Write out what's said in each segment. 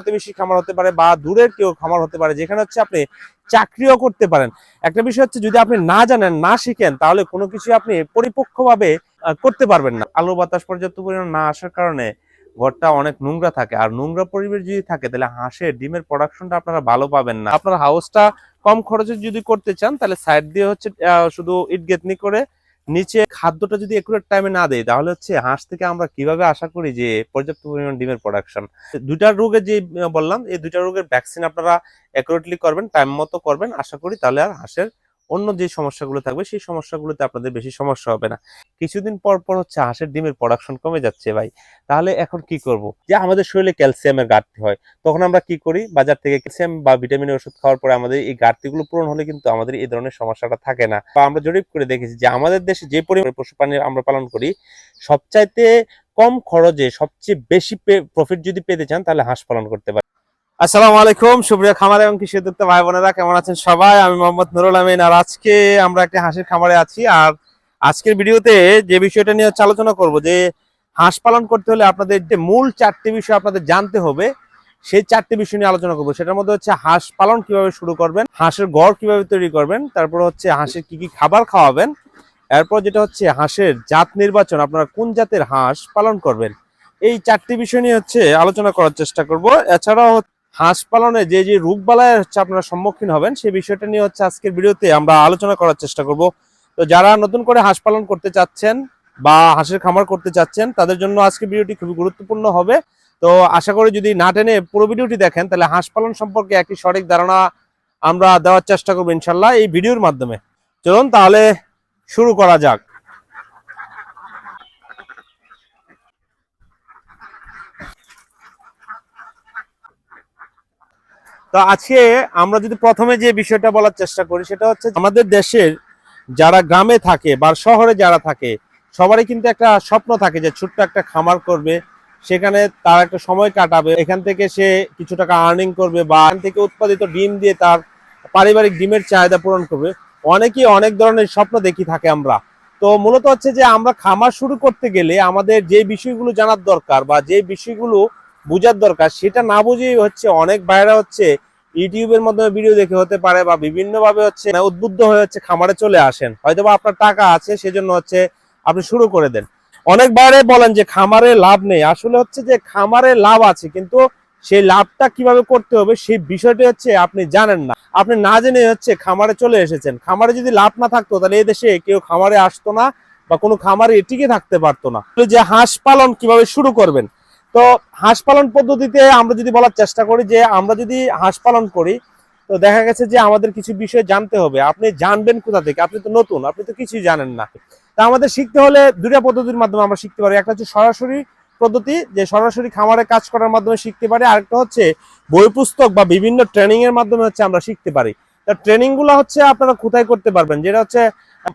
প্রতিবেশী খামার হতে পারে বা দূরের কেউ খামার হতে পারে, যেখানে হচ্ছে আপনি চাকরিও করতে পারেন। একটা বিষয় হচ্ছে যদি আপনি না জানেন, না শিখেন, তাহলে কোনো কিছু আপনি পরিপক্কভাবে করতে পারবেন না। আলো বাতাস পর্যাপ্ত পরিমাণ না আসার কারণে ঘরটা অনেক নোংরা থাকে। আর নোংরা পরিবেশ যদি থাকে, তাহলে হাঁসের ডিমের প্রোডাকশনটা আপনারা ভালো পাবেন না। আপনার হাউসটা কম খরচে যদি করতে চান, তাহলে সাইড দিয়ে হচ্ছে শুধু ইট গেতনি করে নিচে খাদ্যটা যদি একুরেট টাইমে না দেয়, তাহলে হচ্ছে হাঁস থেকে আমরা কীভাবে আশা করি যে পর্যাপ্ত পরিমাণ ডিমের প্রোডাকশন দুইটা রোগে যে বললাম, এই দুইটা রোগের ভ্যাকসিন আপনারা অ্যাকুরেটলি করবেন টাইম মতো করবেন। আশা করি তাহলে আর হাঁসের অন্য যে সমস্যাগুলো থাকবে, সেই সমস্যাগুলোতে আপনাদের বেশি সমস্যা হবে না। কিছুদিন পর পর হচ্ছে হাঁসের ডিমের প্রোডাকশন কমে যাচ্ছে ভাই। তাহলে এখন কি করব? যে আমাদের শরীরে ক্যালসিয়ামের ঘাটতি হয়, তখন আমরা কি করি? বাজার থেকে ক্যালসিয়াম বা ভিটামিনের ওষুধ খাওয়ার পরে আমাদের এই ঘাটতিগুলো পূরণ হলে কিন্তু আমাদের এই ধরনের সমস্যাটা থাকে না। বা আমরা জরিপ করে দেখেছি যে আমাদের দেশে যে পরিমাণে পশু প্রাণী আমরা পালন করি, সবচাইতে কম খরচে সবচেয়ে বেশি প্রফিট যদি পেতে চান, তাহলে হাঁস পালন করতে পারেন। আসসালামু আলাইকুম, সুপ্রিয় খামার এবং কৃষি উদ্যোক্তা ভাই বোনেরা, কেমন আছেন সবাই? আমি মোহাম্মদ নুরুল আমিন, আর আজকে আমরা একটি হাঁসের খামারে আছি। আর আজকের ভিডিওতে যে বিষয়টা নিয়ে হচ্ছে আলোচনা করব, যে হাঁস পালন করতে হলে আপনাদের যে মূল চারটি বিষয় আপনাদের জানতে হবে, সেই চারটি বিষয় নিয়ে আলোচনা করব। সেটার মধ্যে হচ্ছে হাঁস পালন কীভাবে শুরু করবেন, হাঁসের গড় কীভাবে তৈরি করবেন, তারপর হচ্ছে হাঁসের কি কি খাবার খাওয়াবেন, এরপর যেটা হচ্ছে হাঁসের জাত নির্বাচন, আপনারা কোন জাতের হাঁস পালন করবেন, এই চারটি বিষয় নিয়ে হচ্ছে আলোচনা করার চেষ্টা করব। এছাড়াও হাঁস পালনে যে যে রোগ বালায় হচ্ছে আপনারা সম্মুখীন হবেন, সেই বিষয়টা নিয়ে হচ্ছে আজকের ভিডিওতে আমরা আলোচনা করার চেষ্টা করব। তো যারা নতুন করে হাঁস পালন করতে চাচ্ছেন বা হাঁসের খামার করতে চাচ্ছেন, তাদের জন্য আজকে ভিডিওটি খুবই গুরুত্বপূর্ণ হবে। তো আশা করি যদি না টেনে পুরো ভিডিওটি দেখেন, তাহলে হাঁস পালন সম্পর্কে একটি সঠিক ধারণা আমরা দেওয়ার চেষ্টা করব ইনশাল্লাহ এই ভিডিওর মাধ্যমে। চলুন তাহলে শুরু করা যাক। তো আজকে আমরা যদি প্রথমে যে বিষয়টা বলার চেষ্টা করি, সেটা হচ্ছে আমাদের দেশের যারা গ্রামে থাকে বা শহরে যারা থাকে, সবারই কিন্তু একটা স্বপ্ন থাকে যে ছোট্ট একটা খামার করবে, সেখানে তার একটা সময় কাটাবে, এখান থেকে সে কিছু টাকা আর্নিং করবে বা এখান থেকে উৎপাদিত ডিম দিয়ে তার পারিবারিক ডিমের চাহিদা পূরণ করবে। অনেকেই অনেক ধরনের স্বপ্ন দেখি থাকে আমরা। তো মূলত হচ্ছে যে আমরা খামার শুরু করতে গেলে আমাদের যে বিষয়গুলো জানার দরকার বা যে বিষয়গুলো বোঝার দরকার, সেটা না বুঝেই হচ্ছে, অনেক বাইরে হচ্ছে ইউটিউবের মাধ্যমে ভিডিও দেখে হতে পারে বা বিভিন্ন ভাবে হচ্ছে উদ্বুদ্ধ হয়ে হচ্ছে খামারে চলে আসেন। হয়তো বা আপনার টাকা আছে, সেজন্য হচ্ছে আপনি শুরু করে দেন। অনেক বাইরে বলেন যে খামারে লাভ নেই। আসলে হচ্ছে যে খামারে লাভ আছে, কিন্তু সেই লাভটা কীভাবে করতে হবে সেই বিষয়টি হচ্ছে আপনি জানেন না। আপনি না জেনে হচ্ছে খামারে চলে এসেছেন। খামারে যদি লাভ না থাকতো, তাহলে এই দেশে কেউ খামারে আসতো না বা কোনো খামারে টিকে থাকতে পারতো না। যে হাঁস পালন কীভাবে শুরু করবেন? তো হাঁস পালন পদ্ধতিতে আমরা যদি বলার চেষ্টা করি যে আমরা যদি হাঁস পালন করি, তো দেখা গেছে যে আমাদের কিছু বিষয় জানতে হবে। আপনি জানবেন কোথা থেকে? আপনি তো নতুন, আপনি তো কিছুই জানেন না। তা আমাদের শিখতে হলে দুটা পদ্ধতির মাধ্যমে আমরা শিখতে পারি। একটা হচ্ছে সরাসরি পদ্ধতি, যে সরাসরি খামারে কাজ করার মাধ্যমে শিখতে পারি। আরেকটা হচ্ছে বই পুস্তক বা বিভিন্ন ট্রেনিং এর মাধ্যমে হচ্ছে আমরা শিখতে পারি। তা ট্রেনিংগুলো হচ্ছে আপনারা কোথায় করতে পারবেন? যেটা হচ্ছে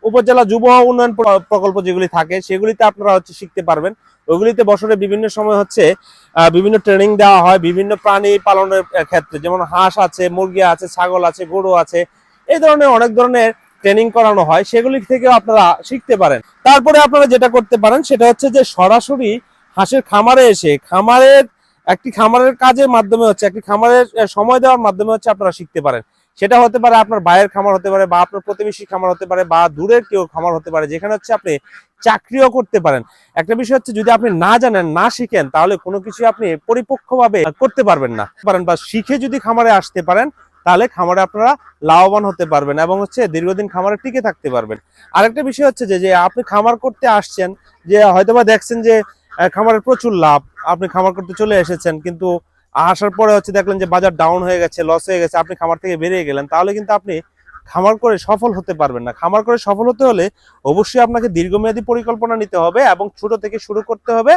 উপজেলা যুব উন্নয়ন প্রকল্প যেগুলি থাকে, সেগুলিতে আপনারা হচ্ছে শিখতে পারবেন। ওগুলিতে বছরে বিভিন্ন সময় হচ্ছে বিভিন্ন ট্রেনিং দেওয়া হয়, বিভিন্ন প্রাণী পালনের ক্ষেত্রে। যেমন হাঁস আছে, মুরগি আছে, ছাগল আছে, গরু আছে, এই ধরনের অনেক ধরনের ট্রেনিং করানো হয়, সেগুলি থেকেও আপনারা শিখতে পারেন। তারপরে আপনারা যেটা করতে পারেন, সেটা হচ্ছে যে সরাসরি হাঁসের খামারে এসে, খামারের, একটি খামারের কাজের মাধ্যমে হচ্ছে, একটি খামারের সময় দেওয়ার মাধ্যমে হচ্ছে আপনারা শিখতে পারেন। সেটা হতে পারে আপনার ভাইয়ের খামার হতে পারে বা আপনার প্রতিবেশী খামার হতে পারে বা দূরের কেউ খামার হতে পারে, যেখানে হচ্ছে আপনি চাকরিও করতে পারেন। একটা বিষয় হচ্ছে যদি আপনি না জানেন, না শিখেন, তাহলে কোনো কিছু আপনি পরিপক্কভাবে করতে পারবেন না। পারেন বা শিখে যদি খামারে আসতে পারেন, তাহলে খামারে আপনারা লাভবান হতে পারবেন এবং হচ্ছে দীর্ঘদিন খামারে টিকে থাকতে পারবেন। আরেকটা বিষয় হচ্ছে যে আপনি খামার করতে আসছেন, যে হয়তোবা দেখছেন যে খামারের প্রচুর লাভ, আপনি খামার করতে চলে এসেছেন, কিন্তু আসার পরে হচ্ছে দেখলেন যে বাজার ডাউন হয়ে গেছে লস হয়ে গেছে, আপনি খামার থেকে বেরিয়ে গেলেন, তাহলে কিন্তু আপনি খামার করে সফল হতে পারবেন না। খামার করে সফল হতে হলে অবশ্যই আপনাকে দীর্ঘমেয়াদী পরিকল্পনা নিতে হবে এবং ছোট থেকে শুরু করতে হবে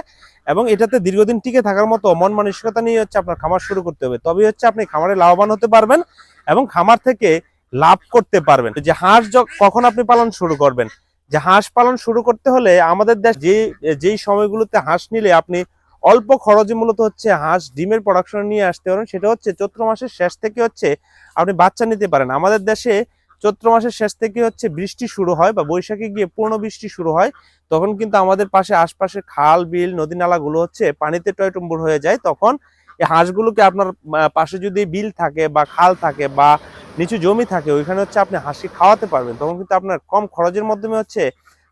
এবং এটাতে দীর্ঘদিন টিকে থাকার মতো মন মানসিকতা নিয়ে হচ্ছে আপনার খামার শুরু করতে হবে। তবেই হচ্ছে আপনি খামারে লাভবান হতে পারবেন এবং খামার থেকে লাভ করতে পারবেন। যে হাঁস কখন আপনি পালন শুরু করবেন? যে হাঁস পালন শুরু করতে হলে আমাদের দেশ যে, যেই সময়গুলোতে হাঁস নিলে আপনি অল্প খরচে মূলত হচ্ছে হাঁস ডিমের প্রোডাকশন নিয়ে আসতে পারেন। সেটা হচ্ছে চৈত্র মাসের শেষ থেকে হচ্ছে আপনি বাচ্চা নিতে পারেন। আমাদের দেশে চৈত্র মাসের শেষ থেকে হচ্ছে বৃষ্টি শুরু হয় বা বৈশাখে গিয়ে পূর্ণ বৃষ্টি শুরু হয়, তখন কিন্তু আমাদের পাশে আশপাশে খাল, বিল, নদী নালাগুলো হচ্ছে পানিতে টয়টম্বুর হয়ে যায়। তখন এই হাঁসগুলোকে আপনার পাশে যদি বিল থাকে বা খাল থাকে বা নিচু জমি থাকে, ওইখানে হচ্ছে আপনি হাঁসি খাওয়াতে পারবেন। তখন কিন্তু আপনার কম খরচের মাধ্যমে হচ্ছে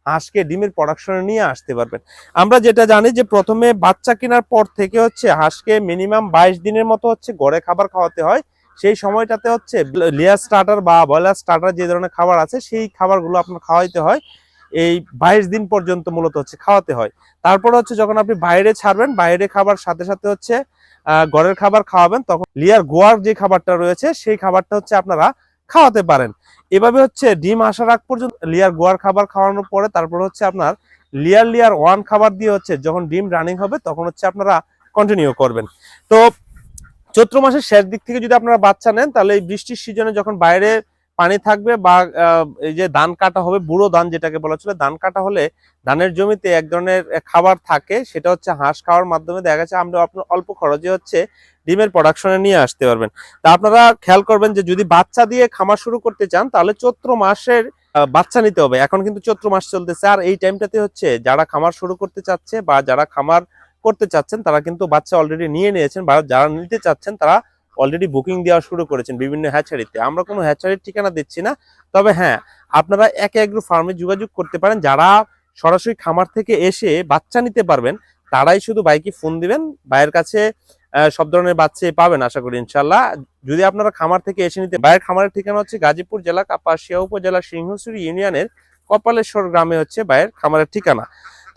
হাঁসকে ডিমের প্রোডাকশনে নিয়ে আসতে পারবেন। আমরা যেটা জানি যে প্রথমে বাচ্চা কেনার পর থেকে হচ্ছে হাঁসকে মিনিমাম বাইশ দিনের মতো হচ্ছে গড়ে খাবার খাওয়াতে হয়। সেই সময়টাতে হচ্ছে লেয়ার স্টার্টার বা বয়লার স্টার্টার যে ধরনের খাবার আছে, সেই খাবারগুলো আপনার খাওয়াইতে হয়। এই বাইশ দিন পর্যন্ত মূলত হচ্ছে খাওয়াতে হয়। তারপর হচ্ছে যখন আপনি বাইরে ছাড়বেন, বাইরে খাবার সাথে সাথে হচ্ছে ঘরের খাবার খাওয়াবেন, তখন লিয়ার গোয়ার যে খাবারটা রয়েছে, সেই খাবারটা হচ্ছে আপনারা খাওয়াতে পারেন। এভাবে হচ্ছে ডিম আসার আগ পর্যন্ত লেয়ার গোয়ার খাবার খাওয়ানোর পরে তারপর হচ্ছে আপনার লেয়ার লেয়ার ওয়ান খাবার দিয়ে হচ্ছে যখন ডিম রানিং হবে তখন হচ্ছে আপনারা কন্টিনিউ করবেন। তো চৈত্র মাসের শেষ দিক থেকে যদি আপনারা বাচ্চা নেন, তাহলে এই বৃষ্টির সিজনে যখন বাইরে পানি থাকবে বা এই যে ধান কাটা হবে, বুড়ো ধান যেটাকে বলা ছিল ধান কাটা হলে ধানের জমিতে এক ধরনের খাবার থাকে, সেটা হচ্ছে হাঁস খাওয়ার মাধ্যমে দেখা যাচ্ছে আমরা আপনার অল্প খরচে হচ্ছে ডিমের প্রোডাকশনে নিয়ে আসতে পারবেন। তা আপনারা খেয়াল করবেন যে যদি বাচ্চা দিয়ে খামার শুরু করতে চান, তাহলে চৈত্র মাসের বাচ্চা নিতে হবে। এখন কিন্তু চৈত্র মাস চলতেছে, আর এই টাইমটাতে হচ্ছে যারা খামার শুরু করতে চাচ্ছে বা যারা খামার করতে চাচ্ছেন, তারা কিন্তু বাচ্চা অলরেডি নিয়ে নিয়েছেন বা যারা নিতে চাচ্ছেন, তারা অলরেডি বুকিং দেওয়া শুরু করেছেন বিভিন্ন হ্যাচারিতে আমরা কোনো হ্যাচারির ঠিকানা দিচ্ছি না। তবে হ্যাঁ আপনারা এক এগ্রো ফার্মে যোগাযোগ করতে পারেন। যারা সরাসরি খামার থেকে এসে বাচ্চা নিতে পারবেন, তারাই শুধু বাইকে ফোন দিবেন। ভাইয়ের কাছে সব ধরনের বাচ্চাই পাবেন আশা করি ইনশাল্লাহ যদি আপনারা খামার থেকে এসে নিতে, ভাইয়ের খামারের ঠিকানা হচ্ছে গাজীপুর জেলা, কাপাসিয়া উপজেলা সিংহছড়ি ইউনিয়নের কপালেশ্বর গ্রামে হচ্ছে ভাইয়ের খামারের ঠিকানা।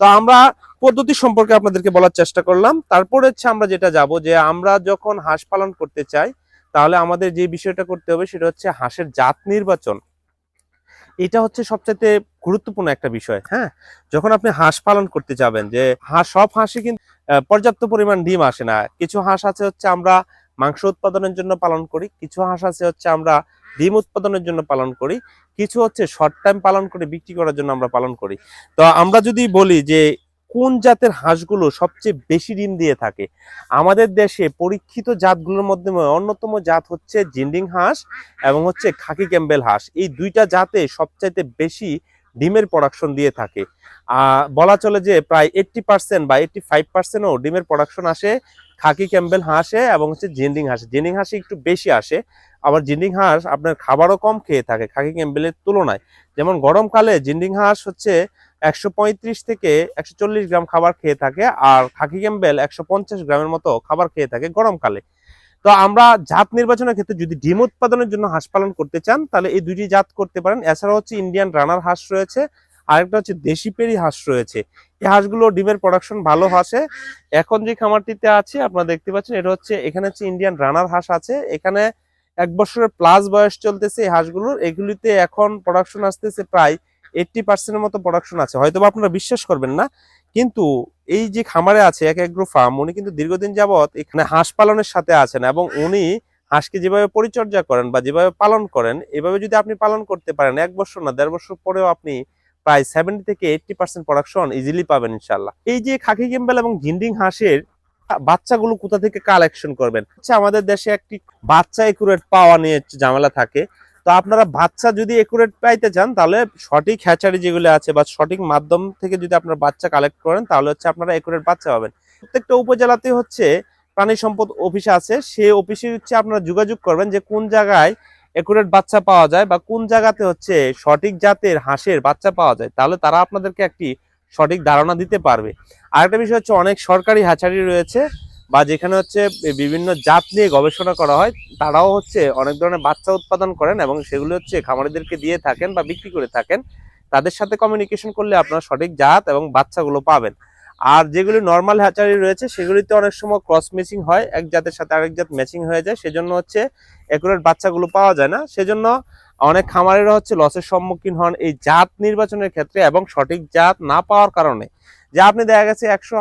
তো আমরা পদ্ধতি সম্পর্কে আপনাদেরকে বলার চেষ্টা করলাম। তারপর হচ্ছে আমরা যেটা যাব যে আমরা যখন হাঁস পালন করতে চাই, তাহলে আমাদের যে বিষয়টা করতে হবে সেটা হচ্ছে হাঁসের জাত নির্বাচন। এটা হচ্ছে সবচাইতে গুরুত্বপূর্ণ একটা বিষয় হ্যাঁ? যখন আপনি হাঁস পালন করতে যাবেন, যে হাঁস, সব হাঁসই কিন্তু পর্যাপ্ত পরিমাণ ডিম আসে না। কিছু হাঁস আছে হচ্ছে আমরা মাংস উৎপাদনের জন্য পালন করি, কিছু হাঁস আছে হচ্ছে আমরা ডিম উৎপাদনের জন্য পালন করি, কিছু হচ্ছে শর্ট টাইম পালন করে, বিক্রি করার জন্য আমরা পালন করি। তো আমরা যদি বলি যে কোন জাতের হাঁসগুলো সবচেয়ে বেশি ডিম দিয়ে থাকে, আমাদের দেশে পরীক্ষিত জাতগুলোর মধ্যে অন্যতম জাত হচ্ছে জিন্ডিং হাঁস এবং হচ্ছে খাকি ক্যাম্বেল হাঁস। এই দুইটা জাতে সবচাইতে বেশি ডিমের প্রোডাকশন দিয়ে থাকে। বলা চলে যে প্রায় এইট্টি পার্সেন্ট বা এইট্টি ফাইভ পার্সেন্টও ডিমের প্রোডাকশন আসে খাকি ক্যাম্বেল হাঁসে এবং হচ্ছে জেন্ডিং হাঁসে। জেন্ডিং হাঁসে একটু বেশি আসে আবার জিন্ডিং হাঁস আপনার খাবারও কম খেয়ে থাকে, খাকি ক্যাম্বেলের তুলনায়। যেমন গরমকালে জিন্ডিং হাঁস হচ্ছে একশো পঁয়ত্রিশ থেকে একশো চল্লিশ গ্রাম খাবার খেয়ে থাকে, আর খাকি ক্যাম্বেল একশো পঞ্চাশ গ্রামের মতো খাবার খেয়ে থাকে গরমকালে। তো আমরা জাত নির্বাচনের ক্ষেত্রে যদি ডিম উৎপাদনের জন্য হাঁস পালন করতে চান, তাহলে এই দুইটি জাত করতে পারেন। এছাড়া হচ্ছে ইন্ডিয়ান রানার হাঁস রয়েছে, আরেকটা হচ্ছে দেশি পেরি হাঁস রয়েছে। এই হাঁসগুলো ডিমের প্রোডাকশন ভালো হাসে এখন যে খামারটিতে আছে, আপনারা দেখতে পাচ্ছেন, এটা হচ্ছে, এখানে হচ্ছে ইন্ডিয়ান রানার হাঁস আছে। এখানে এক বছরের প্লাস বয়স চলতেছে এই হাঁসগুলোর, এগুলিতে এখন প্রোডাকশন আসতেছে প্রায় এইটটি পার্সেন্টের মতো প্রোডাকশন আছে। হয়তো আপনারা বিশ্বাস করবেন না, কিন্তু এই যে খামারে আছে এক এগ্রো ফার্ম উনি কিন্তু দীর্ঘদিন যাবৎ এখানে হাঁস পালনের সাথে আছেন এবং উনি হাঁসকে যেভাবে পরিচর্যা করেন বা যেভাবে পালন করেন, এভাবে যদি আপনি পালন করতে পারেন, এক বছর না, দেড় বছর পরেও আপনি প্রায় সেভেন্টি থেকে এইটটি পার্সেন্ট প্রোডাকশন ইজিলি পাবেন ইনশাল্লাহ এই যে খাকি গেম্বেল এবং জিন্ডিং হাঁসের বাচ্চাগুলো কোথা থেকে কালেকশন করবেন? হচ্ছে আমাদের দেশে একটি বাচ্চা একুরেট পাওয়া নিয়ে ঝামেলা থাকে। তো আপনারা বাচ্চা যদি একুরেট পাইতে চান, তাহলে সঠিক হ্যাচারি যেগুলো আছে বা সঠিক মাধ্যম থেকে যদি আপনারা বাচ্চা কালেক্ট করেন, তাহলে হচ্ছে আপনারা একুরেট বাচ্চা পাবেন। প্রত্যেকটা উপজেলাতে হচ্ছে প্রাণী সম্পদ অফিস আছে। সে অফিসে হচ্ছে আপনারা যোগাযোগ করবেন যে কোন জায়গায় একুরেট বাচ্চা পাওয়া যায় বা কোন জায়গাতে হচ্ছে সঠিক জাতের হাঁসের বাচ্চা পাওয়া যায়। তাহলে তারা আপনাদেরকে একটি সঠিক ধারণা দিতে পারবে। আরেকটা বিষয় হচ্ছে, অনেক সরকারি হ্যাচারি রয়েছে বা যেখানে হচ্ছে বিভিন্ন জাত নিয়ে গবেষণা করা হয়, তারাও হচ্ছে অনেক ধরনের বাচ্চা উৎপাদন করেন এবং সেগুলো হচ্ছে খামারিদেরকে দিয়ে থাকেন বা বিক্রি করে থাকেন। তাদের সাথে কমিউনিকেশন করলে আপনারা সঠিক জাত এবং বাচ্চাগুলো পাবেন। আর যেগুলি নর্মাল হ্যাচারি রয়েছে, সেগুলিতে অনেক সময় ক্রস ম্যাচিং হয়। এক জাতের সাথে আরেক জাত ম্যাচিং হয়ে যায়। সেজন্য হচ্ছে একুরেট বাচ্চাগুলো পাওয়া যায় না। সেজন্য অনেক খামারিরা হচ্ছে লসের সম্মুখীন হন এই জাত নির্বাচনের ক্ষেত্রে এবং সঠিক জাত না পাওয়ার কারণে। যে আপনি দেখা গেছে একশো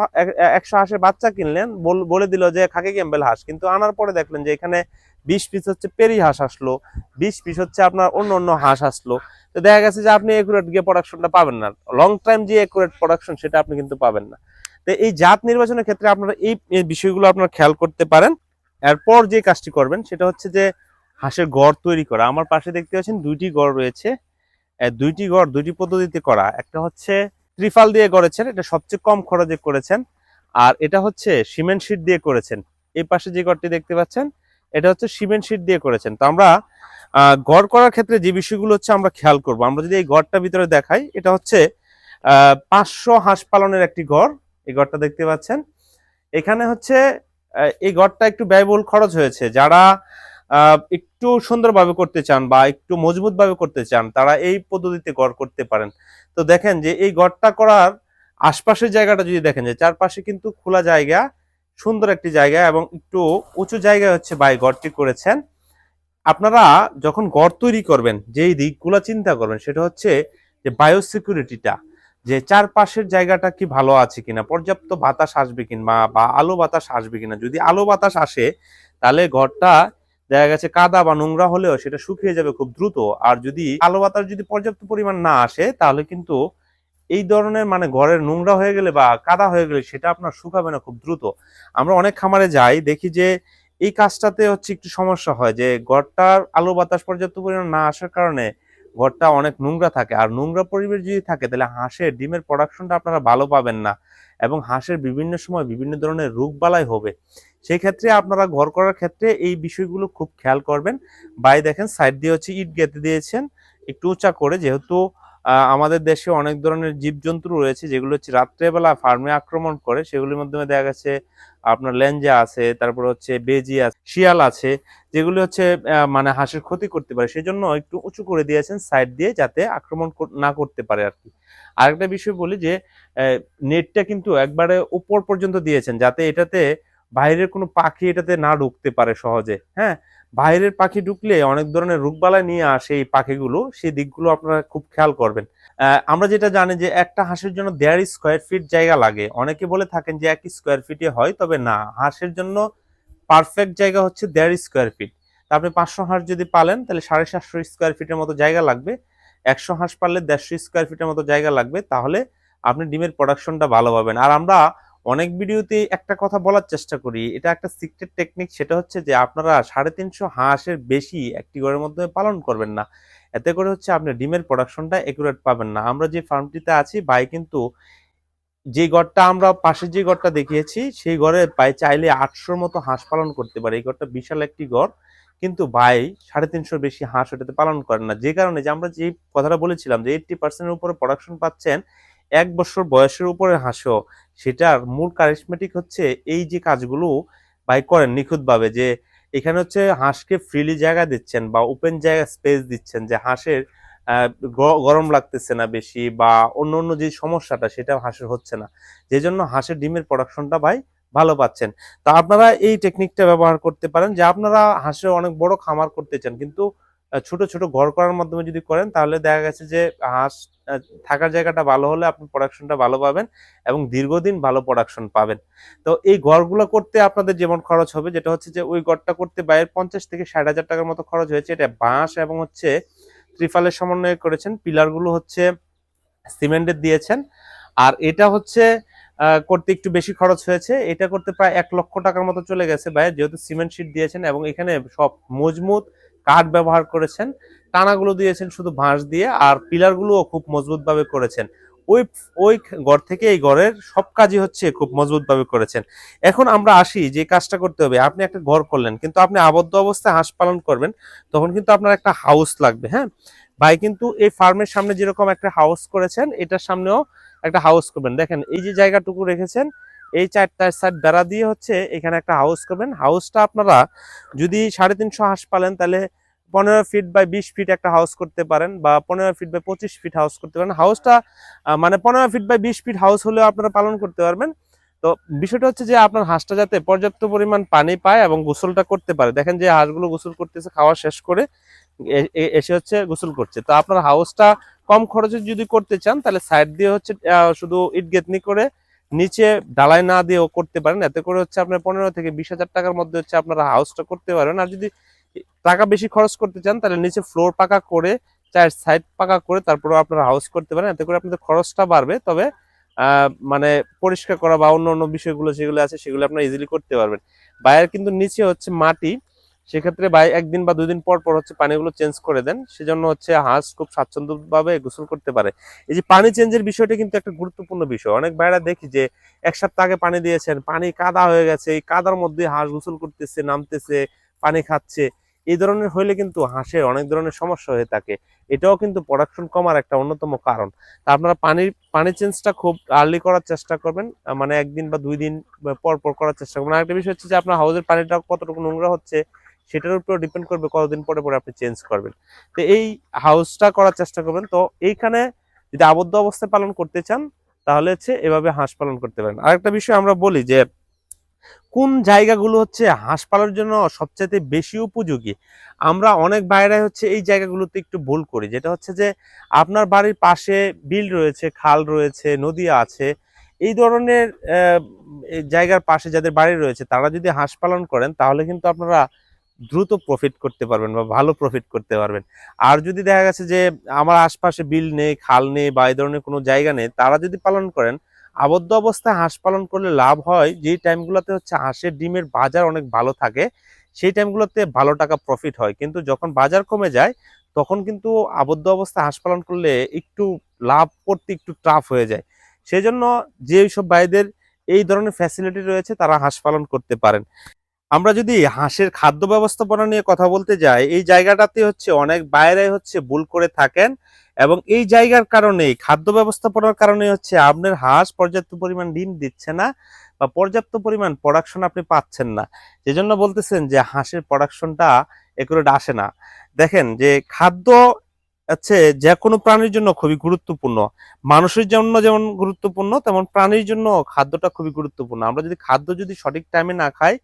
একশো হাঁসের বাচ্চা কিনলেন, বল- দিল যে খাকি ক্যাম্বেল হাঁস, কিন্তু আনার পরে দেখলেন যে এখানে বিশ পিস হচ্ছে পেরি হাঁস আসলো, বিশ পিস হচ্ছে আপনার অন্য অন্য হাঁস আসলো। তো দেখা গেছে যে আপনি একুরেট গিয়ে প্রোডাকশনটা পাবেন না। লং টাইম যে একুরেট প্রোডাকশন সেটা আপনি কিন্তু পাবেন না। তো এই জাত নির্বাচনের ক্ষেত্রে আপনারা এই বিষয়গুলো আপনারা খেয়াল করতে পারেন। এরপর যে কাজটি করবেন সেটা হচ্ছে যে হাঁসের গড় তৈরি করা। আমার পাশে দেখতে পাচ্ছেন দুইটি গড় রয়েছে। দুইটি গড় দুইটি পদ্ধতিতে করা। একটা হচ্ছে ত্রিফাল দিয়ে করেছেন এটা সবচেয়ে কম খরচে করেছেন। আর এটা হচ্ছে সিমেন্ট শিট দিয়ে করেছেন। এই পাশে যে ঘরটি দেখতে পাচ্ছেন, এটা হচ্ছে সিমেন্ট শীট দিয়ে করেছেন। তো আমরা ঘর করার ক্ষেত্রে যে বিষয়গুলো হচ্ছে আমরা খেয়াল করব। আমরা যদি এই ঘরটা ভিতরে দেখাই, এটা হচ্ছে পাঁচশো হাঁস পালনের একটি ঘর এই ঘরটা দেখতে পাচ্ছেন। এখানে হচ্ছে এই ঘরটা একটু ব্যয়বহুল খরচ হয়েছে। যারা একটু সুন্দরভাবে করতে চান বা একটু মজবুত ভাবে করতে চান, তারা এই পদ্ধতিতে ঘর করতে পারেন। তো দেখেন যে এই ঘরটা করার আশপাশের জায়গাটা যদি দেখেন যে চারপাশে কিন্তু খোলা জায়গা, সুন্দর একটি জায়গা এবং একটু উঁচু জায়গায় হচ্ছে ভাই ঘরটি করেছেন। আপনারা যখন ঘর তৈরি করবেন, যেই দিকগুলো চিন্তা করবেন, সেটা হচ্ছে যে বায়োসিকিউরিটিটা, যে চারপাশের জায়গাটা কি ভালো আছে কিনা, পর্যাপ্ত বাতাস আসবে কিনা বা আলো বাতাস আসবে কিনা। যদি আলো বাতাস আসে, তাহলে ঘরটা দেখা গেছে কাদা বা নোংরা হলেও সেটা শুকিয়ে যাবে খুব দ্রুত। আর যদি আলো বাতাস যদি পর্যাপ্ত পরিমাণ না আসে, তাহলে কিন্তু এই ধরনের মানে ঘরের নোংরা হয়ে গেলে বা কাদা হয়ে গেলে সেটা আপনার শুকাবে না খুব দ্রুত। আমরা অনেক খামারে যাই, দেখি যে এই কাজটাতে হচ্ছে একটু সমস্যা হয় যে ঘরটার আলো বাতাস পর্যাপ্ত পরিমাণ না আসার কারণে ঘরটা অনেক নোংরা থাকে। আর নোংরা পরিবেশ যদি থাকে, তাহলে হাঁসের ডিমের প্রোডাকশনটা আপনারা ভালো পাবেন না। এবং হাঁসের বিভিন্ন সময় বিভিন্ন ধরনের রোগবালাই হবে। সেই ক্ষেত্রে আপনারা ঘর করার ক্ষেত্রে এই বিষয়গুলো খুব খেয়াল করবেন। বাই দেখেন সাইড দিয়ে হচ্ছে ইট গেঁথে দিয়েছেন। একটু উঁচা করে, যেহেতু আমাদের দেশে অনেক ধরনের জীবজন্তু রয়েছে, যেগুলো হচ্ছে রাত্রেবেলা ফার্মে আক্রমণ করে, সেগুলির মাধ্যমে দেখা গেছে আপনার ল্যাঞ্জা আছে, তারপর হচ্ছে বেজি আছে, শিয়াল আছে, যেগুলি হচ্ছে মানে হাঁসের ক্ষতি করতে পারে। সেই জন্য একটু উঁচু করে দিয়েছেন সাইড দিয়ে যাতে আক্রমণ না করতে পারে আর কি। আরেকটা বিষয় বলি যে নেটটা কিন্তু একবারে উপর পর্যন্ত দিয়েছেন, যাতে এটাতে বাইরের কোনো পাখি এটাতে না ঢুকতে পারে সহজে হ্যাঁ? বাইরের পাখি ঢুকলে অনেক ধরনের রোগবালাই নিয়ে আসে এই পাখিগুলো, সেই দিকগুলো আপনারা খুব খেয়াল করবেন। আমরা যেটা জানি যে একটা হাঁসের জন্য দেড় স্কোয়ার ফিট জায়গা লাগে। অনেকে বলে থাকেন যে এক স্কোয়ার ফিটে হয়, তবে না। হাঁসের জন্য পারফেক্ট জায়গা হচ্ছে দেড় স্কোয়ার ফিট তা আপনি পাঁচশো হাঁস যদি পালেন, তাহলে সাড়ে সাতশো স্কোয়ার ফিটের মতো জায়গা লাগবে। একশো হাঁস পারলে দেড়শো স্কোয়ার ফিটের মতো জায়গা লাগবে। তাহলে আপনি ডিমের প্রোডাকশনটা ভালো পাবেন। আর আমরা অনেক ভিডিওতে একটা কথা বলার চেষ্টা করি, এটা একটা সিক্রেট টেকনিক সেটা হচ্ছে যে আপনারা সাড়ে তিনশো হাঁসের বেশি একটি ঘরের মধ্যে পালন করবেন না। এতে করে হচ্ছে আপনি ডিমের প্রোডাকশনটা একুরেট পাবেন না। আমরা যে ফার্মটিতে আছি ভাই কিন্তু যে ঘরটা আমরা পাশে যে ঘরটা দেখিয়েছি, সেই ঘরে ভাই চাইলে আটশোর মতো হাঁস পালন করতে পারে। এই ঘরটা বিশাল একটি ঘর কিন্তু ভাই সাড়ে তিনশোর বেশি হাঁস ওটাতে পালন করেন না। যে কারণে যে আমরা যে কথাটা বলেছিলাম যে এইটটি পার্সেন্টের উপরে প্রোডাকশন পাচ্ছেন এক বছর বয়সের উপরে হাঁসও সেটার মূল কারিশমেটিক হচ্ছে এই যে কাজগুলো ভাই করেন নিখুঁতভাবে যে এখানে হচ্ছে হাঁসকে ফ্রিলি জায়গা দিচ্ছেন বা ওপেন জায়গা স্পেস দিচ্ছেন যে হাঁসের গরম লাগতেছে না বেশি বা অন্য অন্য যে সমস্যাটা সেটা হাঁসের হচ্ছে না। যে জন্য হাঁসের ডিমের প্রোডাকশনটা ভাই ভালো পাচ্ছেন। তা আপনারা এই টেকনিকটা ব্যবহার করতে পারেন যে আপনারা হাঁসের অনেক বড় খামার করতে চান কিন্তু ছোট ছোট ঘর করার মাধ্যমে যদি করেন তাহলে দেখা গেছে যে হাঁস থাকার জায়গাটা ভালো হলে আপনি প্রোডাকশনটা ভালো পাবেন এবং দীর্ঘদিন ভালো প্রোডাকশন পাবেন। তো এই ঘরগুলো করতে আপনাদের যেমন খরচ হবে, যেটা হচ্ছে যে ওই ঘরটা করতে বাইরের পঞ্চাশ থেকে ষাট হাজার টাকার মতো খরচ হয়েছে। এটা বাঁশ এবং হচ্ছে ত্রিফালের সমন্বয়ে করেছেন। পিলারগুলো হচ্ছে সিমেন্টের দিয়েছেন। আর এটা হচ্ছে করতে একটু বেশি খরচ হয়েছে। এটা করতে প্রায় এক লক্ষ টাকার মতো চলে গেছে বাইরে যেহেতু সিমেন্ট শিট দিয়েছেন এবং এখানে সব মজবুত কাঠ ব্যবহার করেছেন। টানাগুলো দিয়েছেন শুধু বাঁশ দিয়ে, আর পিলারগুলোও খুব মজবুত ভাবে করেছেন। ওই ওই ঘর থেকে এই ঘরের সব কাজই হচ্ছে খুব মজবুত ভাবে করেছেন। এখন আমরা আসি যে কাজটা করতে হবে। আপনি একটা ঘর করলেন, কিন্তু আপনি আবদ্ধ অবস্থায় হাঁস পালন করবেন, তখন কিন্তু আপনার একটা হাউস লাগবে হ্যাঁ? ভাই কিন্তু এই ফার্মের সামনে যেরকম একটা হাউস করেছেন, এটার সামনেও একটা হাউস করবেন। দেখেন, এই যে জায়গাটুকু রেখেছেন, এই চারটার সাইড বেড়া দিয়ে হচ্ছে এখানে একটা হাউস করবেন। হাউসটা আপনারা যদি সাড়ে তিনশো হাঁস পালেন, তাহলে পনেরো ফিট বাই বিশ ফিট একটা হাউস করতে পারেন বা পনেরো ফিট বাই পঁচিশ ফিট হাউস করতে পারেন। হাউসটা মানে পনেরো ফিট বাই বিশ ফিট হাউস হলেও আপনারা পালন করতে পারবেন। তো বিষয়টা হচ্ছে যে আপনার হাঁসটা যাতে পর্যাপ্ত পরিমাণ পানি পায় এবং গোসলটা করতে পারে। দেখেন যে হাঁসগুলো গোসল করতেছে, খাওয়া শেষ করে এসে হচ্ছে গোসল করছে। তো আপনার হাউসটা কম খরচে যদি করতে চান, তাহলে সাইড দিয়ে হচ্ছে শুধু ইট গেতনি করে নিচে ডালাই না দিয়েও করতে পারেন। এতে করে হচ্ছে আপনার পনেরো থেকে বিশ হাজার টাকার মধ্যে হচ্ছে আপনারা হাউসটা করতে পারেন আর যদি টাকা বেশি খরচ করতে চান, তাহলে নিচে ফ্লোর পাকা করে চার সাইড পাকা করে তারপরে আপনারা হাউস করতে পারেন। এতে করে আপনাদের খরচটা বাড়বে। তবে মানে পরিষ্কার করা বা অন্য অন্য বিষয়গুলো যেগুলো আছে, সেগুলো আপনারা ইজিলি করতে পারবেন। বাইরের কিন্তু নিচে হচ্ছে মাটি। সেক্ষেত্রে ভাই একদিন বা দুই দিন পর পর হচ্ছে পানিগুলো চেঞ্জ করে দেন। সেজন্য হচ্ছে হাঁস খুব স্বাচ্ছন্দ্যভাবে গোসল করতে পারে। এই যে পানি চেঞ্জের বিষয়টা কিন্তু একটা গুরুত্বপূর্ণ বিষয়। অনেক ভাইরা দেখি যে এক সপ্তাহ আগে পানি দিয়েছেন, পানি কাদা হয়ে গেছে। এই কাদার মধ্যে হাঁস গোসল করতেছে, নামতেছে। পানি খাচ্ছে, এই ধরনের হইলে কিন্তু হাঁসের অনেক ধরনের সমস্যা হয়ে থাকে। এটাও কিন্তু প্রোডাকশন কমার একটা অন্যতম কারণ। তা আপনারা পানির পানি চেঞ্জটা খুব আর্লি করার চেষ্টা করবেন মানে একদিন বা দুই দিন পর পর করার চেষ্টা করবেন। আরেকটা বিষয় হচ্ছে যে আপনার হাউসের পানিটা কতটুকু নোংরা হচ্ছে, সেটার উপর ডিপেন্ড করবে কতদিন পরে পরে আপনি চেঞ্জ করবেন। তো এই হাউসটা করার চেষ্টা করবেন। তো এইখানে যদি আবদ্ধ অবস্থায় পালন করতে চান, তাহলে হচ্ছে এভাবে হাঁস পালন করতে পারেন। আরেকটা বিষয় আমরা বলি যে কোন জায়গাগুলো হচ্ছে হাঁস পালনের জন্য সবচেয়ে বেশি উপযোগী? আমরা অনেক বাইরে হচ্ছে এই জায়গাগুলোতে একটু ভুল করি। যেটা হচ্ছে যে, আপনার বাড়ির পাশে বিল রয়েছে, খাল রয়েছে, নদী আছে। এই ধরনের জায়গার পাশে যাদের বাড়ি রয়েছে, তারা যদি হাঁস পালন করেন, তাহলে কিন্তু আপনারা দ্রুত প্রফিট করতে পারবেন বা ভালো প্রফিট করতে পারবেন। আর যদি দেখা গেছে যে, আমার আশপাশে বিল নেই, খাল নেই বা এই ধরনের কোনো জায়গা নেই, তারা যদি পালন করেন আবদ্ধ অবস্থায় হাঁস পালন করলে লাভ হয়, যেই টাইমগুলোতে হচ্ছে হাঁসের ডিমের বাজার অনেক ভালো থাকে, সেই টাইমগুলোতে ভালো টাকা প্রফিট হয়। কিন্তু যখন বাজার কমে যায়, তখন কিন্তু আবদ্ধ অবস্থায় হাঁস পালন করলে একটু লাভ করতে একটু টাফ হয়ে যায়। সেই জন্য যে সব ভাইদের এই ধরনের ফ্যাসিলিটি রয়েছে, তারা হাঁস পালন করতে পারেন। আমরা যদি হাঁসের খাদ্য ব্যবস্থাপনা নিয়ে কথা বলতে যাই, এই জায়গাটাতে হচ্ছে অনেক বাইরে হচ্ছে ভুল করে থাকেন। এবং এই জায়গার কারণে, খাদ্য ব্যবস্থাপনার কারণে হচ্ছে আপনার হাঁস পর্যাপ্ত পরিমাণ ডিম দিচ্ছে না বা পর্যাপ্ত পরিমাণ প্রোডাকশন আপনি পাচ্ছেন না। যেজন্য বলতেছেন যে হাঁসের প্রোডাকশনটা একুরেট আসে না। দেখেন যে খাদ্য হচ্ছে যে কোনো প্রাণীর জন্য খুবই গুরুত্বপূর্ণ। মানুষের জন্য যেমন গুরুত্বপূর্ণ, তেমন প্রাণীর জন্য খাদ্যটা খুবই গুরুত্বপূর্ণ। আমরা যদি খাদ্য যদি সঠিক টাইমে না খাই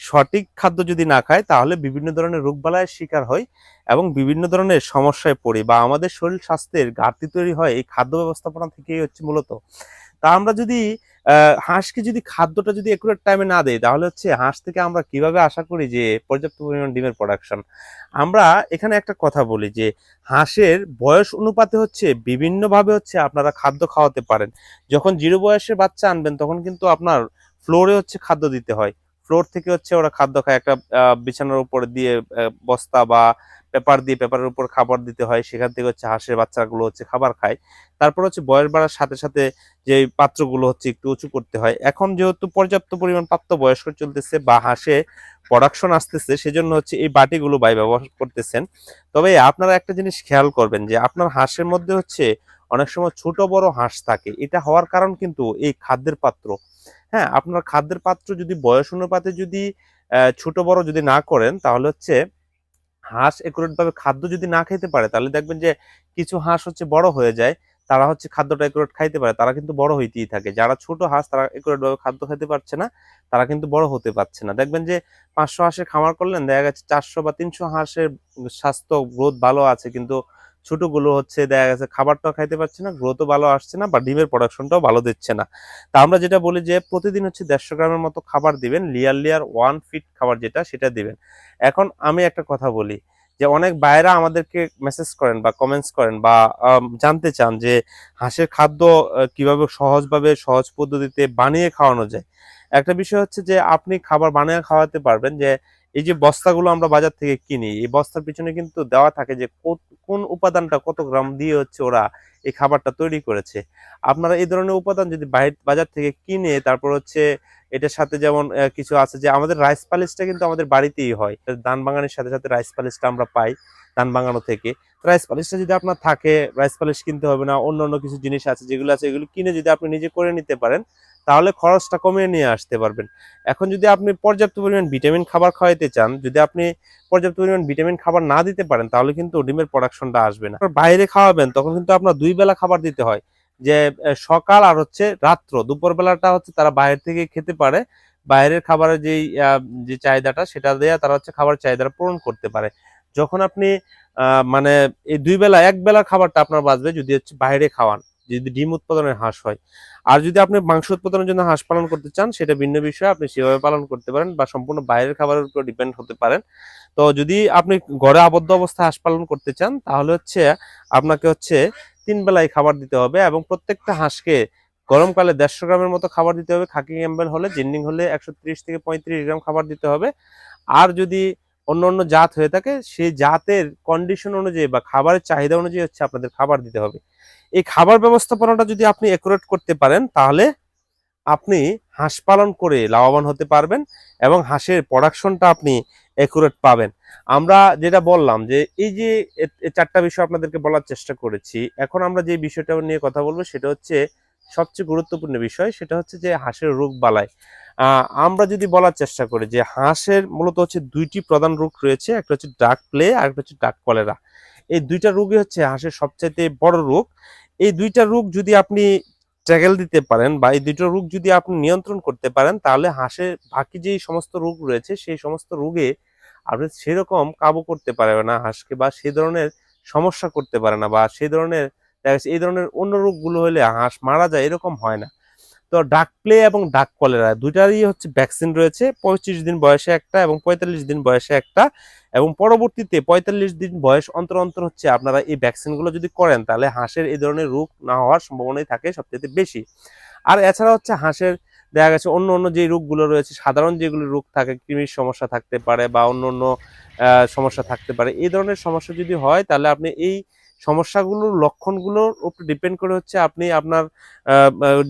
সঠিক খাদ্য যদি না খাই তাহলে বিভিন্ন ধরনের রোগবালাইয়ের শিকার হয় এবং বিভিন্ন ধরনের সমস্যায় পড়ি বা আমাদের শরীর স্বাস্থ্যের ঘাটতি তৈরি হয় এই খাদ্য ব্যবস্থাপনা থেকেই হচ্ছে মূলত। তা আমরা যদি হাঁসকে যদি খাদ্যটা যদি একুরেট টাইমে না দেই, তাহলে হচ্ছে হাঁস থেকে আমরা কীভাবে আশা করি যে পর্যাপ্ত পরিমাণ ডিমের প্রোডাকশন আমরা এখানে একটা কথা বলি যে, হাঁসের বয়স অনুপাতে হচ্ছে বিভিন্নভাবে হচ্ছে আপনারা খাদ্য খাওয়াতে পারেন। যখন জিরো বয়সের বাচ্চা আনবেন, তখন কিন্তু আপনার ফ্লোরে হচ্ছে খাদ্য দিতে হয়। ফ্লোর থেকে হচ্ছে ওরা খাদ্য খায়। একটা বিছানার উপরে দিয়ে বস্তা বা পেপার দিয়ে পেপারের উপর খাবার দিতে হয়। সেখান থেকে হচ্ছে হাঁসের বাচ্চাগুলো হচ্ছে খাবার খায়। তারপর হচ্ছে বয়স বাড়ার সাথে সাথে যে পাত্রগুলো হচ্ছে একটু উঁচু করতে হয়। এখন যেহেতু পর্যাপ্ত পরিমাণ প্রাপ্ত বয়স্ক চলতেছে বা হাঁসে প্রোডাকশন আসতেছে, সেজন্য হচ্ছে এই বাটিগুলো বাই ব্যবহার করতেছেন। তবে আপনারা একটা জিনিস খেয়াল করবেন যে, আপনার হাঁসের মধ্যে হচ্ছে অনেক সময় ছোট বড় হাঁস থাকে। এটা হওয়ার কারণ কিন্তু এই খাদ্যের পাত্র। হ্যাঁ আপনার খাদ্যের পাত্র যদি বয়স অনুপাতে যদি ছোট বড় যদি না করেন, তাহলে হচ্ছে হাঁস ভাবে খাদ্য যদি না খেতে পারে, তাহলে দেখবেন যে কিছু হাঁস হচ্ছে বড় হয়ে যায়, তারা হচ্ছে খাদ্যটা একুরেট খাইতে পারে, তারা কিন্তু বড় হইতেই থাকে। যারা ছোট হাঁস, তারা একুরেট ভাবে খাদ্য খেতে পারছে না, তারা কিন্তু বড় হতে পারছে না। দেখবেন যে পাঁচশো হাঁসের খামার করলেন, দেখা গেছে চারশো বা তিনশো হাঁসের স্বাস্থ্য, গ্রোথ ভালো আছে, কিন্তু ছোটগুলো হচ্ছে দেখা গেছে খাবারটাও খাইতে পারছে না গ্রোথও ভালো আসছে না বা ডিমের প্রোডাকশনটাও ভালো দিচ্ছে না। তা আমরা যেটা বলি যে প্রতিদিন হচ্ছে দেড়শো গ্রামের মতো খাবার দিবেন লিয়ার লিয়ার ওয়ান ফিট খাবার যেটা সেটা দিবেন। এখন আমি একটা কথা বলি যে অনেক বাইরা আমাদেরকে মেসেজ করেন বা কমেন্টস করেন বা জানতে চান যে হাঁসের খাদ্য কীভাবে সহজভাবে, সহজ পদ্ধতিতে বানিয়ে খাওয়ানো যায়। একটা বিষয় হচ্ছে যে আপনি খাবার বানিয়ে খাওয়াতে পারবেন যে এই যে বস্তাগুলো আমরা বাজার থেকে কিনি, এই বস্তার পিছনে কিন্তু দেওয়া থাকে যে কোন উপাদানটা কত গ্রাম দিয়ে হচ্ছে ওরা এই খাবারটা তৈরি করেছে। আপনারা এই ধরনের উপাদান যদি বাজার থেকে কিনে তারপর হচ্ছে এটার সাথে যেমন কিছু আছে যে আমাদের রাইস পালিশটা কিন্তু আমাদের বাড়িতেই হয়। ধান বাগানের সাথে সাথে রাইস পালিশটা আমরা পাই ধান বাগানো থেকে। রাইস পালিশটা যদি আপনার থাকে রাইস পালিশ কিনতে হবে না অন্য অন্য কিছু জিনিস আছে যেগুলো আছে, এগুলো কিনে যদি আপনি নিজে করে নিতে পারেন তাহলে খরচটা কমিয়ে নিয়ে আসতে পারবেন। এখন যদি আপনি পর্যাপ্ত পরিমাণ ভিটামিন খাবার খাওয়াইতে চান, যদি আপনি পর্যাপ্ত পরিমাণ ভিটামিন খাবার না দিতে পারেন, তাহলে কিন্তু ডিমের প্রোডাকশনটা আসবে না। বাইরে খাওয়াবেন, তখন কিন্তু আপনার দুই বেলা খাবার দিতে হয়। যে সকাল আর হচ্ছে রাত্র দুপুর বেলাটা হচ্ছে তারা বাইরে থেকে খেতে পারে। বাইরের খাবারের যেই যে চাহিদাটা, সেটা দিয়ে তারা হচ্ছে খাবার চাহিদাটা পূরণ করতে পারে। যখন আপনি মানে এই দুই বেলা, এক বেলার খাবারটা আপনার বাঁচবে যদি হচ্ছে বাইরে খাওয়ান। যদি ডিম উৎপাদনের হাঁস হয়। আর যদি আপনি মাংস উৎপাদনের জন্য হাঁস পালন করতে চান, সেটা ভিন্ন বিষয়। আপনি সেভাবে পালন করতে পারেন বা সম্পূর্ণ বাইরের খাবারের উপর ডিপেন্ড হতে পারেন। তো যদি আপনি ঘরে আবদ্ধ অবস্থায় হাঁস পালন করতে চান, তাহলে হচ্ছে আপনাকে হচ্ছে তিন বেলায় খাবার দিতে হবে এবং প্রত্যেকটা হাঁসকে গরমকালে দেড়শো গ্রামের মতো খাবার দিতে হবে। খাকি ক্যাম্বেল হলে, জেন্ডিং হলে একশো ত্রিশ থেকে পঁয়ত্রিশ গ্রাম খাবার দিতে হবে। আর যদি অন্য অন্য জাত হয়ে থাকে সেই জাতের কন্ডিশন অনুযায়ী বা খাবারের চাহিদা অনুযায়ী হচ্ছে আপনাদের খাবার দিতে হবে। এই খাবার ব্যবস্থাপনাটা যদি আপনি একুরেট করতে পারেন, তাহলে আপনি হাঁস পালন করে লাভবান হতে পারবেন এবং হাঁসের প্রোডাকশনটা আপনি একুরেট পাবেন। আমরা যেটা বললাম যে, এই যে চারটা বিষয় আপনাদেরকে বলার চেষ্টা করেছি, এখন আমরা যে বিষয়টা নিয়ে কথা বলব সেটা হচ্ছে সবচেয়ে গুরুত্বপূর্ণ বিষয়, সেটা হচ্ছে যে হাঁসের রোগ বালাই। আমরা যদি বলার চেষ্টা করি যে, হাঁসের মূলত হচ্ছে দুইটি প্রধান রোগ রয়েছে, একটা হচ্ছে ডাক প্লে আর একটা হচ্ছে ডাক কলেরা এই দুইটা রোগই হচ্ছে হাঁসের সবচাইতে বড় রোগ। এই দুইটা রোগ যদি আপনি ট্যাগেল দিতে পারেন বা এই দুইটা রোগ যদি আপনি নিয়ন্ত্রণ করতে পারেন, তাহলে হাঁসের বাকি যেই সমস্ত রোগ রয়েছে, সেই সমস্ত রোগে আপনি সেরকম কাবু করতে পারবে না হাঁসকে বা সেই ধরনের সমস্যা করতে পারে না বা সেই ধরনের এই ধরনের অন্য রোগগুলো হলে হাঁস মারা যায় এরকম হয় না। তো ডাক প্লে এবং ডাক কলেরা দুইটারই হচ্ছে ভ্যাকসিন রয়েছে। পঁয়ত্রিশ দিন বয়সে একটা এবং পঁয়তাল্লিশ দিন বয়সে একটা এবং পরবর্তীতে পঁয়তাল্লিশ দিন বয়স অন্তর অন্তর হচ্ছে আপনারা এই ভ্যাকসিনগুলো যদি করেন তাহলে হাঁসের এই ধরনের রোগ না হওয়ার সম্ভাবনাই থাকে সবচেয়ে বেশি। আর এছাড়া হচ্ছে হাঁসের দেখা গেছে অন্য অন্য যে রোগগুলো রয়েছে, সাধারণ যেগুলো রোগ থাকে, কৃমির সমস্যা থাকতে পারে বা অন্য অন্য সমস্যা থাকতে পারে, এই ধরনের সমস্যা যদি হয় তাহলে আপনি এই সমস্যাগুলোর লক্ষণগুলোর উপর ডিপেন্ড করে হচ্ছে আপনি আপনার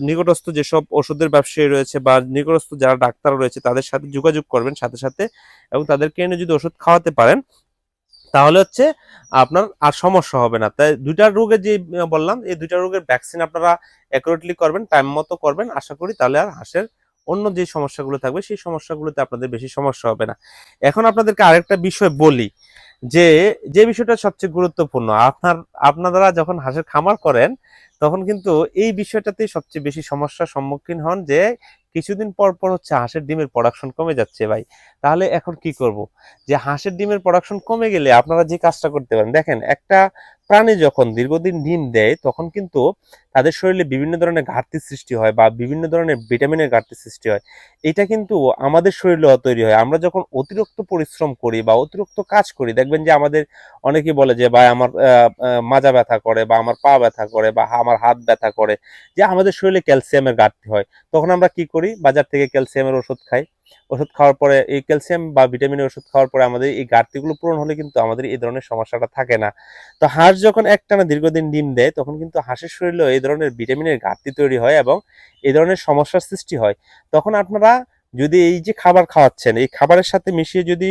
নিকটস্থ যেসব ওষুধের ব্যবসায়ী রয়েছে বা নিকটস্থ যারা ডাক্তার রয়েছে তাদের সাথে যোগাযোগ করবেন সাথে সাথে এবং তাদেরকে এনে যদি ওষুধ খাওয়াতে পারেন, তাহলে হচ্ছে আপনার আর সমস্যা হবে না। তাই দুইটা রোগে যে বললাম, এই দুইটা রোগের ভ্যাকসিন আপনারা অ্যাকুরেটলি করবেন টাইম মতো করবেন। আশা করি তাহলে আর হাঁসের অন্য যে সমস্যাগুলো থাকবে, সেই সমস্যাগুলোতে আপনাদের বেশি সমস্যা হবে না। এখন আপনাদেরকে আরেকটা বিষয় বলি। যে যে বিষয়টা সবচেয়ে গুরুত্বপূর্ণ, আপনার, আপনারা যখন হাঁসের খামার করেন, তখন কিন্তু এই বিষয়টাতেই সবচেয়ে বেশি সমস্যার সম্মুখীন হন যে, কিছুদিন পর পর হচ্ছে হাঁসের ডিমের প্রোডাকশন কমে যাচ্ছে ভাই। তাহলে এখন কি করব? যে হাঁসের ডিমের প্রোডাকশন কমে গেলে আপনারা যে কাজটা করতে পারেন, দেখেন একটা প্রাণী যখন দীর্ঘদিন ডিম দেয়, তখন কিন্তু তাদের শরীরে বিভিন্ন ধরনের ঘাটতি সৃষ্টি হয় বা বিভিন্ন ধরনের ভিটামিনের ঘাটতি সৃষ্টি হয়। এটা কিন্তু আমাদের শরীরেও তৈরি হয়। আমরা যখন অতিরিক্ত পরিশ্রম করি বা অতিরিক্ত কাজ করি, দেখবেন যে আমাদের অনেকেই বলে যে, ভাই, আমার মাজা ব্যথা করে বা আমার পা ব্যথা করে বা আমার হাত ব্যথা করে। যে আমাদের শরীরে ক্যালসিয়ামের ঘাটতি হয়। তখন আমরা কি করি? বাজার থেকে ক্যালসিয়ামের ওষুধ খাই। ওষুধ খাওয়ার পরে এই ক্যালসিয়াম বা ভিটামিনের ওষুধ খাওয়ার পরে আমাদের এই ঘাটতিগুলো পূরণ হলে কিন্তু আমাদের এই ধরনের সমস্যাটা থাকে না। তো হাঁস যখন একটানা দীর্ঘদিন ডিম দেয়, তখন কিন্তু হাঁসের শরীরেও এই ধরনের ভিটামিনের ঘাটতি তৈরি হয় এবং এই ধরনের সমস্যার সৃষ্টি হয়। তখন আপনারা যদি এই যে খাবার খাওয়াচ্ছেন, এই খাবারের সাথে মিশিয়ে যদি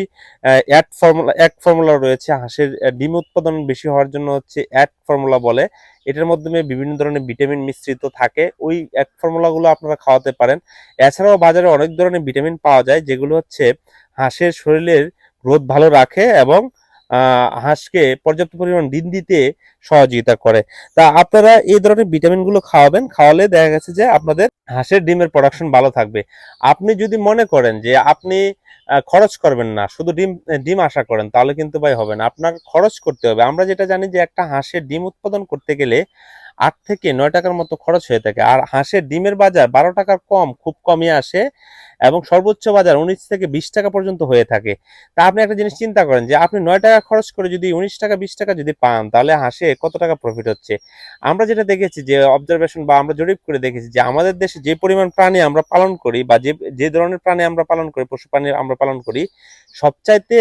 অ্যাড ফর্মুলা এক ফর্মুলা রয়েছে, হাঁসের ডিম উৎপাদন বেশি হওয়ার জন্য হচ্ছে অ্যাড ফর্মুলা বলে। এটার মাধ্যমে বিভিন্ন ধরনের ভিটামিন মিশ্রিত থাকে। ওই এক ফর্মুলাগুলো আপনারা খাওয়াতে পারেন। এছাড়াও বাজারে অনেক ধরনের ভিটামিন পাওয়া যায়, যেগুলো হচ্ছে হাঁসের শরীরের গ্রোথ ভালো রাখে এবং হাঁসকে পর্যাপ্ত পরিমাণ ডিম দিতে সহযোগিতা করে। তা আপনারা এই ধরনের ভিটামিনগুলো খাওয়াবেন, খাওয়ালে দেখা গেছে যে আপনাদের হাঁসের ডিমের প্রোডাকশন ভালো থাকবে। আপনি যদি মনে করেন যে আপনি খরচ করবেন না, শুধু ডিম ডিম আশা করেন, তাহলে কিন্তু ভাই হবে না। আপনার খরচ করতে হবে। আমরা যেটা জানি যে একটা হাঁসের ডিম উৎপাদন করতে গেলে আট থেকে নয় টাকার মতো খরচ হয়ে থাকে। আর হাঁসের ডিমের বাজার বারো টাকার কম, খুব কমই আসে এবং সর্বোচ্চ বাজার উনিশ থেকে বিশ টাকা পর্যন্ত হয়ে থাকে। তা আপনি একটা জিনিস চিন্তা করেন যে, আপনি নয় টাকা খরচ করে যদি উনিশ টাকা, বিশ টাকা যদি পান, তাহলে হাঁসে কত টাকা প্রফিট হচ্ছে? আমরা যেটা দেখেছি যে অবজারভেশন বা আমরা জরিপ করে দেখেছি যে, আমাদের দেশে যে পরিমাণ প্রাণী আমরা পালন করি বা যে যে ধরনের প্রাণী আমরা পালন করি, পশু প্রাণী আমরা পালন করি, সবচাইতে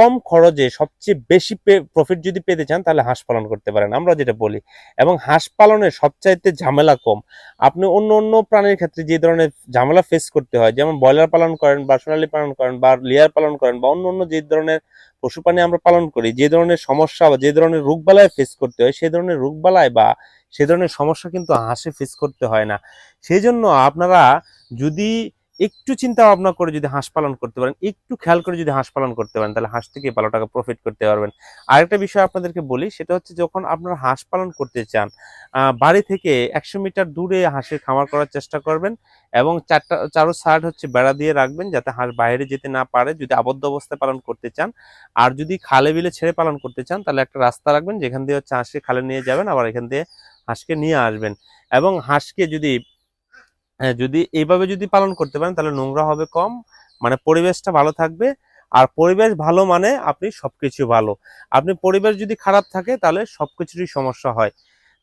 কম খরচে সবচেয়ে বেশি প্রফিট যদি পেতে চান, তাহলে হাঁস পালন করতে পারেন। আমরা যেটা বলি, এবং হাঁস পালনের সবচাইতে ঝামেলা কম। আপনি অন্য অন্য প্রাণীর ক্ষেত্রে যে ধরনের ঝামেলা ফেস করতে হয়, যেমন ব্রয়লার পালন করেন বা সোনালি পালন করেন বা লেয়ার পালন করেন বা অন্য অন্য যে ধরনের পশু প্রাণী আমরা পালন করি, যে ধরনের সমস্যা বা যে ধরনের রোগবালায় ফেস করতে হয় সেই ধরনের রোগবালায় বা সে ধরনের সমস্যা কিন্তু হাঁসে ফেস করতে হয় না। সেই জন্য আপনারা যদি একটু চিন্তা ভাবনা করে যদি হাঁস পালন করতে পারেন, একটু খেয়াল করে যদি হাঁস পালন করতে পারেন, তাহলে হাঁস থেকে ভালো টাকা প্রফিট করতে পারবেন। আরেকটা বিষয় আপনাদেরকে বলি, সেটা হচ্ছে যখন আপনারা হাঁস পালন করতে চান বাড়ি থেকে একশো মিটার দূরে হাঁসের খামার করার চেষ্টা করবেন এবং চারটা, চারো সাইড হচ্ছে বেড়া দিয়ে রাখবেন যাতে হাঁস বাইরে যেতে না পারে, যদি আবদ্ধ অবস্থায় পালন করতে চান। আর যদি খালে বিলে ছেড়ে পালন করতে চান, তাহলে একটা রাস্তা রাখবেন, যেখান দিয়ে হচ্ছে হাঁসকে খালে নিয়ে যাবেন, আবার এখান দিয়ে হাঁসকে নিয়ে আসবেন। এবং হাঁসকে যদি হ্যাঁ, যদি এইভাবে যদি পালন করতে পারেন তাহলে নোংরা হবে কম। মানে পরিবেশটা ভালো থাকবে। আর পরিবেশ ভালো মানে আপনি সবকিছু ভালো। আপনি পরিবেশ যদি খারাপ থাকে তাহলে সবকিছুরই সমস্যা হয়।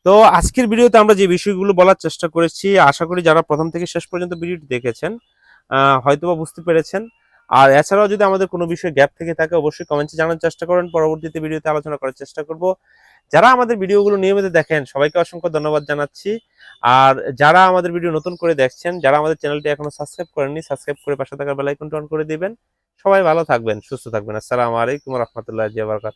তো আজকের ভিডিওতে আমরা যে বিষয়গুলো বলার চেষ্টা করেছি আশা করি যারা প্রথম থেকে শেষ পর্যন্ত ভিডিওটি দেখেছেন হয়তোবা বুঝতে পেরেছেন। আর এছাড়াও যদি আমাদের কোনো বিষয়ে গ্যাপ থেকে থাকে অবশ্যই কমেন্টে জানার চেষ্টা করেন। পরবর্তীতে ভিডিওতে আলোচনা করার চেষ্টা করব। যারা আমাদের ভিডিওগুলো নিয়মিত দেখেন, সবাইকে অসংখ্য ধন্যবাদ জানাচ্ছি। আর যারা আমাদের ভিডিও নতুন করে দেখছেন, যারা আমাদের চ্যানেলটি এখনও সাবস্ক্রাইব করেননি, সাবস্ক্রাইব করে পাশে থাকার বেলাইকন টন করে দিবেন। সবাই ভালো থাকবেন, সুস্থ থাকবেন। আসসালামু আলাইকুম রহমতুল্লাহ বারকাত